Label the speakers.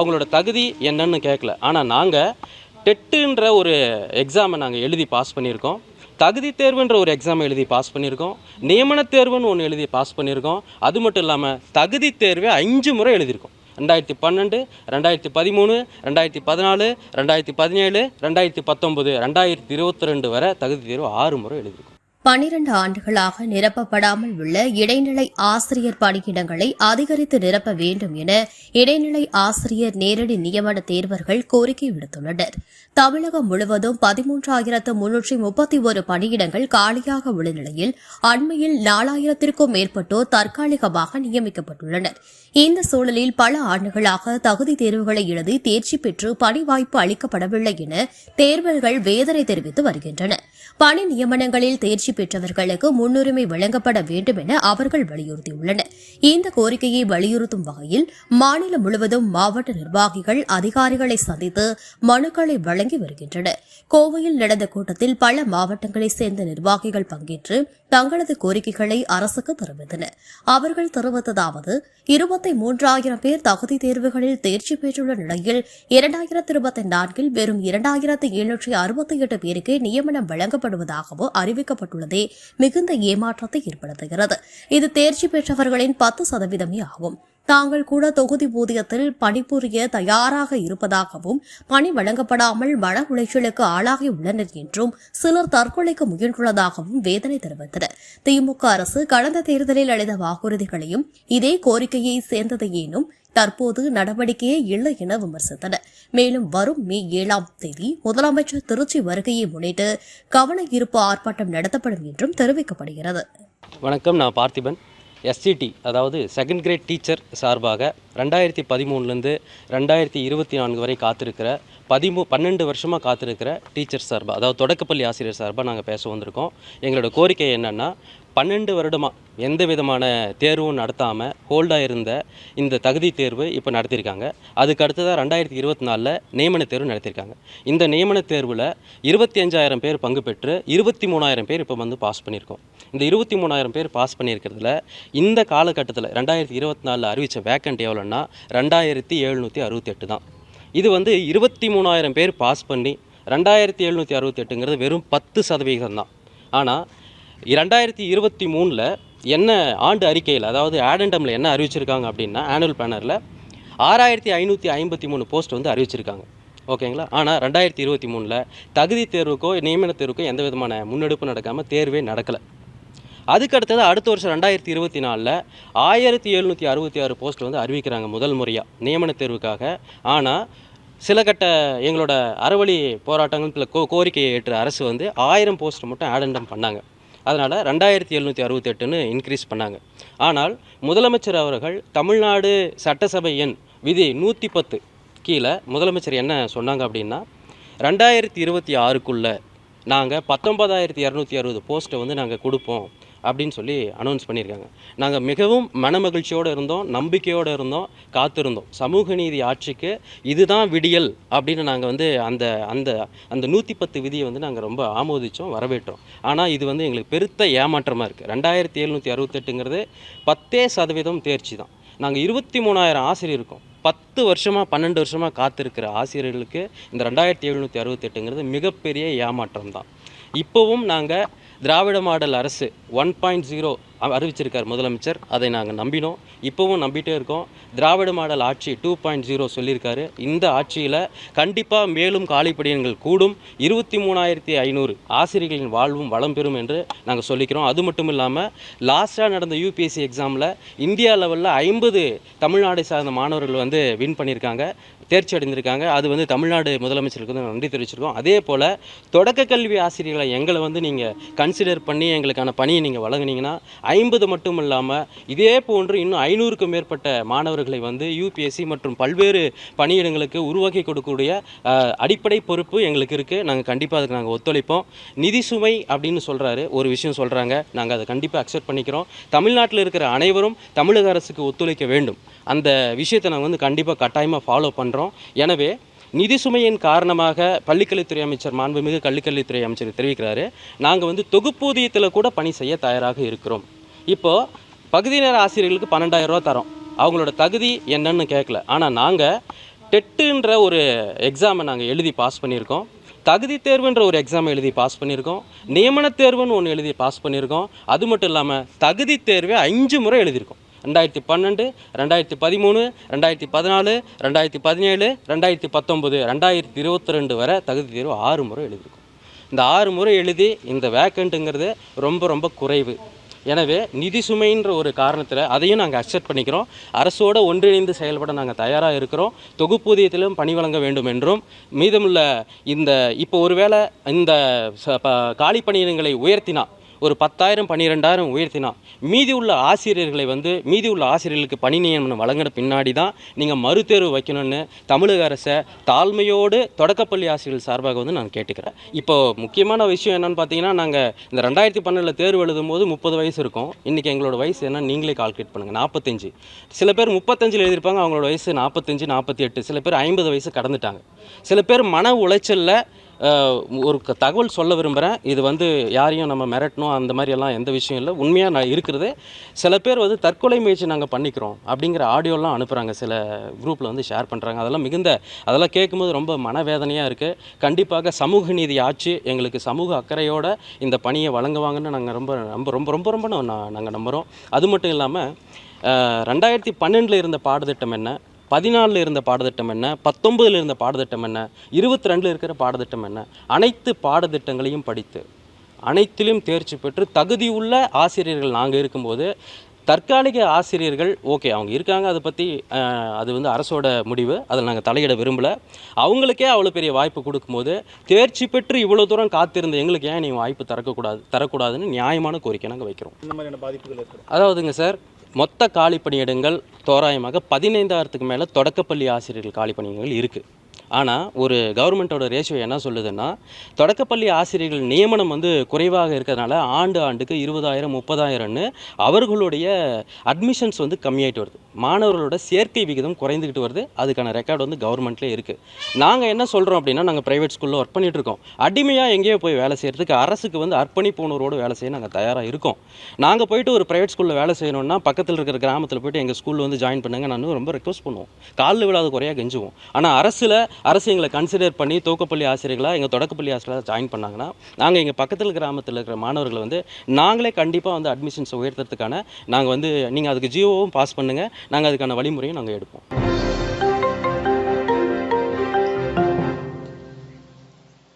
Speaker 1: அவங்களோட தகுதி என்னன்னு கேட்கல ஆனால் நாங்கள் டெட்டுன்ற ஒரு எக்ஸாமை நாங்கள் எழுதி பாஸ் பண்ணியிருக்கோம். தகுதி தேர்வுன்ற ஒரு எக்ஸாமை எழுதி பாஸ் பண்ணியிருக்கோம். நியமன தேர்வுன்னு ஒன்று எழுதி பாஸ் பண்ணியிருக்கோம். அது மட்டும் இல்லாமல் தகுதி தேர்வை அஞ்சு முறை எழுதியிருக்கோம். ரெண்டாயிரத்தி பன்னெண்டு ரெண்டாயிரத்தி பதிமூணு ரெண்டாயிரத்தி பதினாலு ரெண்டாயிரத்தி பதினேழு ரெண்டாயிரத்தி பத்தொம்பது ரெண்டாயிரத்தி இருபத்தி ரெண்டு வரை தகுதி தேர்வு ஆறு முறை எழுதியிருக்கோம்.
Speaker 2: பனிரண்டு ஆண்டுகளாக நிரப்பப்படாமல் உள்ள இடைநிலை ஆசிரியர் பணியிடங்களை அதிகரித்து நிரப்ப வேண்டும் என இடைநிலை ஆசிரியர் நேரடி நியமன தேர்வர்கள் கோரிக்கை விடுத்துள்ளனர். தமிழகம் முழுவதும் பதிமூன்றாயிரத்து முன்னூற்றி முப்பத்தி ஒரு பணியிடங்கள் காலியாக உள்ள நிலையில் அண்மையில் நாலாயிரத்திற்கும் மேற்பட்டோர் தற்காலிகமாக நியமிக்கப்பட்டுள்ளனர். இந்த சூழலில் பல ஆண்டுகளாக தகுதி தேர்வுகளை எழுதி தேர்ச்சி பெற்று பணி வாய்ப்பு அளிக்கப்படவில்லை என தேர்வர்கள் வேதனை தெரிவித்து வருகின்றனர். பணி நியமனங்களில் தேர்ச்சி பெற்றவர்களுக்கு முன்னுரிமை வழங்கப்பட வேண்டும் என அவர்கள் வலியுறுத்தியுள்ளனர். இந்த கோரிக்கையை வலியுறுத்தும் வகையில் மாநிலம் முழுவதும் மாவட்ட நிர்வாகிகள் அதிகாரிகளை சந்தித்து மனுக்களை வழங்கி வருகின்றனர். கோவையில் நடந்த கூட்டத்தில் பல மாவட்டங்களைச் சேர்ந்த நிர்வாகிகள் பங்கேற்று தங்களது கோரிக்கைகளை அரசுக்கு தெரிவித்தனர். அவர்கள் தெரிவித்ததாவது இருபத்தி மூன்றாயிரம் பேர் தகுதி தேர்வுகளில் தேர்ச்சி பெற்றுள்ள நிலையில் இரண்டாயிரத்தி இருபத்தி நான்கில் வெறும் இரண்டாயிரத்து எழுநூற்றி அறுபத்தி எட்டு பேருக்கு நியமனம் வழங்க வழங்கப்படுவதாகவும் அறிவிக்கப்பட்டுள்ளதே மிகுந்த ஏமாற்றத்தை ஏற்படுத்துகிறது. இது தேர்ச்சி பெற்றவர்களின் பத்து சதவீதமே ஆகும். தாங்கள் கூட தொகுதி ஊதியத்தில் பணிபுரிய தயாராக இருப்பதாகவும் பணி வழங்கப்படாமல் மன உளைச்சலுக்கு ஆளாகி உள்ளனர் என்றும் சிலர் தற்கொலைக்கு முயன்றுள்ளதாகவும் வேதனை தெரிவித்தனர். திமுக அரசு கடந்த தேர்தலில் அளித்த வாக்குறுதிகளையும் இதே கோரிக்கையை சேர்ந்தது தற்போது நடவடிக்கையே இல்லை என விமர்சித்தனர். மேலும் வரும் மே ஏழாம் தேதி முதலமைச்சர் திருச்சி வருகையை முன்னிட்டு கவன ஈர்ப்பு ஆர்ப்பாட்டம் நடத்தப்படும் என்றும் தெரிவிக்கப்படுகிறது.
Speaker 1: வணக்கம் நான் பார்த்திபன். எஸ்சிடி அதாவது செகண்ட் கிரேட் டீச்சர் சார்பாக ரெண்டாயிரத்தி பதிமூணுலேருந்து ரெண்டாயிரத்தி இருபத்தி நான்கு வரை காத்திருக்கிற பதிமூ பன்னெண்டு வருஷமாக காத்திருக்கிற டீச்சர் சார்பாக அதாவது தொடக்கப்பள்ளி ஆசிரியர் சார்பாக நாங்கள் பேச வந்திருக்கோம். எங்களோட கோரிக்கை என்னென்னா பன்னெண்டு வருடமாக எந்த விதமான தேர்வும் நடத்தாமல் ஹோல்டாக இருந்த இந்த தகுதி தேர்வு இப்போ நடத்தியிருக்காங்க அதுக்கு அடுத்ததாக ரெண்டாயிரத்தி இருபத்தி நாலில் நியமன தேர்வு நடத்தியிருக்காங்க இந்த நியமன தேர்வில் இருபத்தி அஞ்சாயிரம் பேர் பங்கு பெற்று இருபத்தி மூணாயிரம் பேர் இப்போ வந்து பாஸ் பண்ணியிருக்கோம் இந்த இருபத்தி மூணாயிரம் பேர் பாஸ் பண்ணியிருக்கிறதுல இந்த காலகட்டத்தில் ரெண்டாயிரத்தி இருபத்தி நாலில் அறிவித்த வேக்கண்ட் எவ்வளோன்னா ரெண்டாயிரத்தி எழுநூற்றி அறுபத்தி எட்டு தான். இது வந்து இருபத்தி மூணாயிரம் பேர் பாஸ் பண்ணி ரெண்டாயிரத்தி எழுநூற்றி அறுபத்தெட்டுங்கிறது வெறும் பத்து சதவிகிதம் தான். ஆனால் ரெண்டாயிரத்தி இருபத்தி மூணில் என்ன ஆண்டு அறிக்கையில் அதாவது ஆடண்டமில் என்ன அறிவிச்சிருக்காங்க அப்படின்னா ஆனுவல் பேனரில் ஆறாயிரத்தி ஐநூற்றி ஐம்பத்தி மூணு போஸ்ட் வந்து அறிவிச்சிருக்காங்க. ஓகேங்களா? ஆனால் ரெண்டாயிரத்தி இருபத்தி மூணில் தகுதி தேர்வுக்கோ நியமன தேர்வுக்கோ எந்த விதமான முன்னெடுப்பு நடக்காமல் தேர்வே நடக்கலை. அதுக்கு அடுத்தது அடுத்த வருஷம் ரெண்டாயிரத்தி இருபத்தி நாலில் ஆயிரத்தி எழுநூற்றி அறுபத்தி ஆறு போஸ்ட் வந்து அறிவிக்கிறாங்க முதல் முறையாக நியமன தேர்வுக்காக. ஆனால் சில கட்ட எங்களோட அறவழி போராட்டங்கள் கோ கோரிக்கையை ஏற்ற அரசு வந்து ஆயிரம் போஸ்ட் மட்டும் ஆடண்டம் பண்ணாங்க. அதனால் ரெண்டாயிரத்தி எழுநூற்றி அறுபத்தெட்டுன்னு இன்க்ரீஸ் பண்ணாங்க. ஆனால் முதலமைச்சர் அவர்கள் தமிழ்நாடு சட்டசபை எண் விதி நூற்றி பத்து கீழே முதலமைச்சர் என்ன சொன்னாங்க அப்படின்னா ரெண்டாயிரத்தி இருபத்தி ஆறுக்குள்ளே நாங்கள் பத்தொன்பதாயிரத்தி இரநூத்தி அறுபது போஸ்ட்டை வந்து நாங்கள் கொடுப்போம். அப்படின்னு சொல்லி அனௌன்ஸ் பண்ணியிருக்காங்க. நாங்கள் மிகவும் மனமகிழ்ச்சியோடு இருந்தோம் நம்பிக்கையோடு இருந்தோம் காத்திருந்தோம். சமூக நீதி ஆட்சிக்கு இதுதான் விடியல் அப்படின்னு நாங்கள் வந்து அந்த அந்த அந்த நூற்றி பத்து விதியை வந்து நாங்கள் ரொம்ப ஆமோதித்தோம் வரவேற்றோம். ஆனால் இது வந்து எங்களுக்கு பெருத்த ஏமாற்றமாக இருக்குது ரெண்டாயிரத்தி எழுநூற்றி அறுபத்தெட்டுங்கிறது பத்தே சதவீதம் தேர்ச்சி தான். நாங்கள் இருபத்தி மூணாயிரம் ஆசிரியர் இருக்கோம். பத்து வருஷமாக பன்னெண்டு வருஷமாக காத்திருக்கிற ஆசிரியர்களுக்கு இந்த ரெண்டாயிரத்தி எழுநூற்றி அறுபத்தெட்டுங்கிறது மிகப்பெரிய ஏமாற்றம் தான். இப்போவும் நாங்கள் திராவிட மாடல் அரசு ஒன் பாயிண்ட் ஜீரோ அறிவிச்சிருக்கார் முதலமைச்சர். அதை நாங்கள் நம்பினோம். இப்போவும் நம்பிட்டே இருக்கோம். திராவிட மாடல் ஆட்சி டூ பாயிண்ட் ஜீரோ சொல்லியிருக்காரு. இந்த ஆட்சியில் கண்டிப்பாக மேலும் காலிப்படியன்கள் கூடும். இருபத்தி மூணாயிரத்தி ஐநூறு ஆசிரியர்களின் வாழ்வும் வளம் பெறும் என்று நாங்கள் சொல்லிக்கிறோம். அது மட்டும் இல்லாமல் லாஸ்ட்டாக நடந்த யூபிஎஸ்சி எக்ஸாமில் இந்தியா லெவலில் ஐம்பது தமிழ்நாடை சார்ந்த மாணவர்கள் வந்து வின் பண்ணியிருக்காங்க. தேர்ச்சி அடைந்திருக்காங்க. அது வந்து தமிழ்நாடு முதலமைச்சருக்கு வந்து நன்றி தெரிவிச்சிருக்கோம். அதே போல் தொடக்க கல்வி ஆசிரியர்களை எங்களை வந்து நீங்கள் கன்சிடர் பண்ணி எங்களுக்கான பணியை நீங்கள் வழங்குனீங்கன்னா ஐம்பது மட்டும் இல்லாமல் இதே போன்று இன்னும் ஐநூறுக்கும் மேற்பட்ட மாணவர்களை வந்து யூபிஎஸ்சி மற்றும் பல்வேறு பணியிடங்களுக்கு உருவாக்கி கொடுக்கக்கூடிய அடிப்படை பொறுப்பு எங்களுக்கு இருக்குது நாங்கள் கண்டிப்பாக அதுக்கு நாங்கள் ஒத்துழைப்போம். நிதி சுமை அப்படின்னு சொல்கிறாரு ஒரு விஷயம் சொல்கிறாங்க நாங்கள் அதை கண்டிப்பாக அக்செப்ட் பண்ணிக்கிறோம். தமிழ்நாட்டில் இருக்கிற அனைவரும் தமிழக அரசுக்கு ஒத்துழைக்க வேண்டும். அந்த விஷயத்தை நாங்கள் வந்து கண்டிப்பாக கட்டாயமாக ஃபாலோ பண்ணுறோம் எனவே நிதி சுமையின் காரணமாக பள்ளிக்கல்வித்துறை அமைச்சர் மாண்புமிகு கல்விக்கல்வித்துறை அமைச்சர் தெரிவிக்கிறாரு. நாங்கள் வந்து தொகுப்பூதியத்தில் கூட பணி செய்ய தயாராக இருக்கிறோம். இப்போது பகுதி நேர ஆசிரியர்களுக்கு பன்னெண்டாயிரம் ரூபா தரோம். அவங்களோட தகுதி என்னன்னு கேட்கல ஆனால் நாங்கள் டெட்டுன்ற ஒரு எக்ஸாமை நாங்கள் எழுதி பாஸ் பண்ணியிருக்கோம். தகுதி தேர்வுன்ற ஒரு எக்ஸாம் எழுதி பாஸ் பண்ணியிருக்கோம். நியமன தேர்வுன்னு ஒன்று எழுதி பாஸ் பண்ணியிருக்கோம். அது மட்டும் இல்லாமல் தகுதி தேர்வை அஞ்சு முறை எழுதியிருக்கோம். ரெண்டாயிரத்தி பன்னெண்டு ரெண்டாயிரத்தி பதிமூணு ரெண்டாயிரத்தி பதினாலு ரெண்டாயிரத்தி பதினேழு ரெண்டாயிரத்தி பத்தொம்பது ரெண்டாயிரத்தி இருபத்தி ரெண்டு வரை தகுதி தேர்வு ஆறு முறை எழுதியிருக்கோம். இந்த ஆறு முறை எழுதி இந்த வேக்கண்ட்டுங்கிறது ரொம்ப ரொம்ப குறைவு. எனவே நிதி சுமைன்ற ஒரு காரணத்தில் அதையும் நாங்கள் அக்செப்ட் பண்ணிக்கிறோம். அரசோடு ஒன்றிணைந்து செயல்பட நாங்கள் தயாராக இருக்கிறோம். தொகுப்பூதியத்திலும் பணி வழங்க வேண்டும் என்றும் மீதமுள்ள இந்த இப்போ ஒருவேளை இந்த காலி பணியிடங்களை உயர்த்தினா ஒரு பத்தாயிரம் பன்னிரெண்டாயிரம் உயர்த்தினா மீதி உள்ள ஆசிரியர்களை வந்து மீதி உள்ள ஆசிரியர்களுக்கு பணி நியமனம் வழங்கின பின்னாடி தான் நீங்கள் மறுதேர்வு வைக்கணும்னு தமிழக அரசை தாழ்மையோடு தொடக்கப்பள்ளி ஆசிரியர்கள் சார்பாக வந்து நான் கேட்டுக்கிறேன். இப்போ முக்கியமான விஷயம் என்னன்னு பார்த்தீங்கன்னா நாங்கள் இந்த ரெண்டாயிரத்தி பன்னெண்டில் தேர்வு எழுதும் போது முப்பது வயசு இருக்கும். இன்றைக்கி எங்களோட வயசு என்ன? நீங்களே கால்குலேட் பண்ணுங்கள் நாற்பத்தஞ்சு சில பேர் முப்பத்தஞ்சில் எழுதியிருப்பாங்க அவங்களோட வயசு நாற்பத்தஞ்சு நாற்பத்தி எட்டு. சில பேர் ஐம்பது வயசு கடந்துட்டாங்க. சில பேர் மன உளைச்சலில் ஒரு தகவல் சொல்ல விரும்புகிறேன் இது வந்து யாரையும் நம்ம மிரட்டணும் அந்த மாதிரி எல்லாம் எந்த விஷயம் இல்லை. உண்மையாக நான் இருக்கிறது. சில பேர் வந்து தற்கொலை முயற்சி நாங்கள் பண்ணிக்கிறோம் அப்படிங்கிற ஆடியோலாம் அனுப்புகிறாங்க சில குரூப்பில் வந்து ஷேர் பண்ணுறாங்க அதெல்லாம் மிகுந்த அதெல்லாம் கேட்கும்போது ரொம்ப மனவேதனையாக இருக்குது கண்டிப்பாக சமூக நீதி ஆட்சி எங்களுக்கு சமூக அக்கறையோடு இந்த பணியை வழங்குவாங்கன்னு நாங்கள் ரொம்ப ரொம்ப ரொம்ப ரொம்ப ரொம்ப நாங்கள் நம்புகிறோம் அது மட்டும் இல்லாமல் ரெண்டாயிரத்தி பன்னெண்டில் இருந்த பாடத்திட்டம் என்ன? பதினாலில் இருந்த பாடத்திட்டம் என்ன? பத்தொன்பதில் இருந்த பாடத்திட்டம் என்ன? இருபத்தி ரெண்டில் இருக்கிற பாடத்திட்டம் என்ன? அனைத்து பாடத்திட்டங்களையும் படித்து அனைத்திலும் தேர்ச்சி பெற்று தகுதியுள்ள ஆசிரியர்கள் நாங்கள் இருக்கும்போது தற்காலிக ஆசிரியர்கள் ஓகே அவங்க இருக்காங்க அதை பற்றி அது வந்து அரசோட முடிவு அதில் நாங்கள் தலையிட விரும்பலை. அவங்களுக்கே அவ்வளோ பெரிய வாய்ப்பு கொடுக்கும்போது தேர்ச்சி பெற்று இவ்வளோ தூரம் காத்திருந்த எங்களுக்கு ஏன் நீ வாய்ப்பு தரக்கூடாது தரக்கூடாதுன்னு நியாயமான கோரிக்கை நாங்கள் வைக்கிறோம்.
Speaker 3: இந்த மாதிரியான பாதிப்புகள்
Speaker 1: அதாவதுங்க சார் மொத்த காலி பணியிடங்கள் தோராயமாக பதினைந்தாயிரத்துக்கு மேலே தொடக்கப்பள்ளி ஆசிரியர்கள் காலி பணியிடங்கள் இருக்குது ஆனால் ஒரு கவர்மெண்ட்டோட ரேஷியோ என்ன சொல்லுதுன்னா தொடக்கப்பள்ளி ஆசிரியர்கள் நியமனம் வந்து குறைவாக இருக்கிறதுனால ஆண்டு ஆண்டுக்கு இருபதாயிரம் முப்பதாயிரம்னு அவர்களுடைய அட்மிஷன்ஸ் வந்து கம்மியாயிட்டு வருது. மாணவர்களோட சேர்க்கை விகிதம் குறைந்துக்கிட்டு வருது. அதுக்கான ரெக்கார்டு வந்து கவர்மெண்ட்லேயே இருக்குது நாங்கள் என்ன சொல்கிறோம் அப்படின்னா நாங்கள் ப்ரைவேட் ஸ்கூலில் ஒர்க் பண்ணிகிட்டு இருக்கோம். அடிமையாக எங்கேயோ போய் வேலை செய்கிறதுக்கு அரசுக்கு வந்து அர்ப்பணிப்பு உணர்வோடு வேலை செய்ய நாங்கள் தயாராக இருக்கோம். நாங்கள் போயிட்டு ஒரு ப்ரைவேட் ஸ்கூலில் வேலை செய்யணும்னா பக்கத்தில் இருக்கிற கிராமத்தில் போயிட்டு எங்கள் ஸ்கூலில் வந்து ஜாயின் பண்ணுங்க. நான் ரொம்ப ரெக்வஸ்ட் பண்ணுவோம். காலில் விழாத குறையாக கெஞ்சுவோம். ஆனால் அரசில் அரசு எங்களை கன்சிடர் பண்ணி தூக்கப்பள்ளி ஆசிரியர்களாக எங்கள் தொடக்கப்பள்ளி ஆசிரியர்களாக ஜாயின் பண்ணாங்கன்னா நாங்கள் எங்கள் பக்கத்தில் கிராமத்தில் இருக்கிற மாணவர்களை வந்து நாங்களே கண்டிப்பாக வந்து அட்மிஷன்ஸ் உயர்த்துறதுக்கான நாங்கள் வந்து நீங்கள் அதுக்கு ஜியோவும் பாஸ் பண்ணுங்கள் நாங்கள் அதுக்கான வழிமுறையும் நாங்கள் எடுப்போம்.